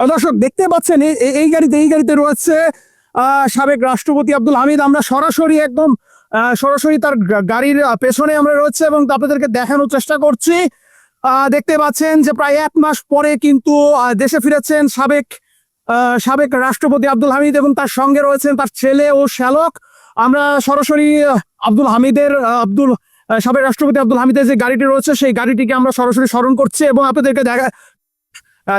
দর্শক, দেখতে পাচ্ছেন, এই- গাড়িতে, এই গাড়িতে রয়েছে সাবেক রাষ্ট্রপতি আব্দুল হামিদ। আমরা সরাসরি একদম সরাসরি তার গাড়ির পেছনে আমরা রয়েছে এবং আপনাদেরকে দেখানোর চেষ্টা করছি। দেখতে পাচ্ছেন যে প্রায় এক মাস পরে কিন্তু দেশে ফিরেছেন সাবেক সাবেক রাষ্ট্রপতি আব্দুল হামিদ এবং তার সঙ্গে রয়েছেন তার ছেলে ও শ্যালক। আমরা সরাসরি আব্দুল হামিদের আব্দুল সাবেক রাষ্ট্রপতি আব্দুল হামিদের যে গাড়িটি রয়েছে, সেই গাড়িটিকে আমরা সরাসরি স্মরণ করছি এবং আপনাদেরকে দেখা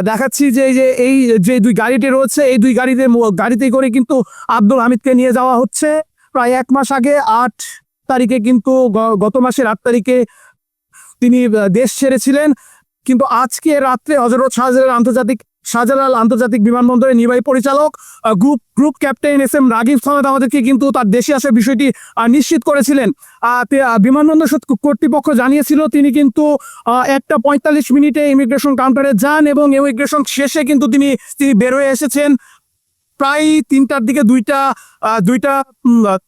দেখাচ্ছি যে এই যে এই যে দুই গাড়িটি রয়েছে, এই দুই গাড়িতে গাড়িতে করে কিন্তু আব্দুল হামিদকে নিয়ে যাওয়া হচ্ছে। প্রায় এক মাস আগে, আট তারিখে কিন্তু গত মাসের আট তারিখে তিনি দেশ ছেড়েছিলেন। কিন্তু আজকে রাত্রে হজরত শাহজালাল আন্তর্জাতিক শাহজালাল আন্তর্জাতিক বিমানবন্দরের নির্বাহী পরিচালক group group captain S M Ragib Samed আমাদেরকে কিন্তু তার দেশে আসার বিষয়টি নিশ্চিত করেছিলেন। বিমানবন্দর কর্তৃপক্ষ জানিয়েছিল তিনি কিন্তু একটা পঁয়তাল্লিশ মিনিটে ইমিগ্রেশন কাউন্টারে যান এবং ইমিগ্রেশন শেষে কিন্তু তিনি তিনি বের হয়ে এসেছেন। প্রায় তিনটার দিকে দুইটা দুইটা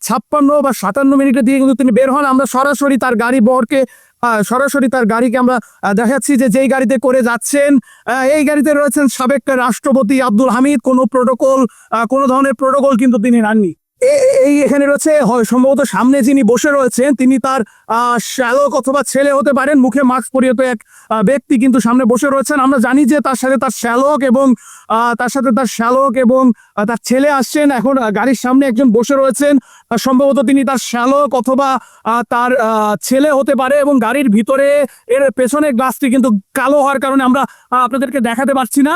ছাপ্পান্ন বা সাতান্ন মিনিটের দিকে কিন্তু তিনি বের হন। আমরা সরাসরি তার গাড়ি বহরকে আহ, সরাসরি তার গাড়িকে আমরা দেখাচ্ছি যে যেই গাড়িতে করে যাচ্ছেন এই গাড়িতে রয়েছেন সাবেক রাষ্ট্রপতি আব্দুল হামিদ। কোনো প্রোটোকল কোনো ধরনের প্রোটোকল কিন্তু তিনি নেননি এই এখানে রয়েছে সম্ভবত সামনে যিনি বসে রয়েছেন, তিনি তার শ্যালক অথবা ছেলে হতে পারেন। মুখে মাস্ক পরিহিত এক ব্যক্তি কিন্তু সামনে বসে রয়েছেন। আমরা জানি যে তার সাথে তার শ্যালক এবং তার সাথে তার শ্যালক এবং তার ছেলে আসছেন। এখন গাড়ির সামনে একজন বসে রয়েছেন। সম্ভবত তিনি তার শ্যালক অথবা তার ছেলে হতে পারে এবং গাড়ির ভিতরে এর পেছনের গ্লাসটি কিন্তু কালো হওয়ার কারণে আমরা আপনাদেরকে দেখাতে পারছি না।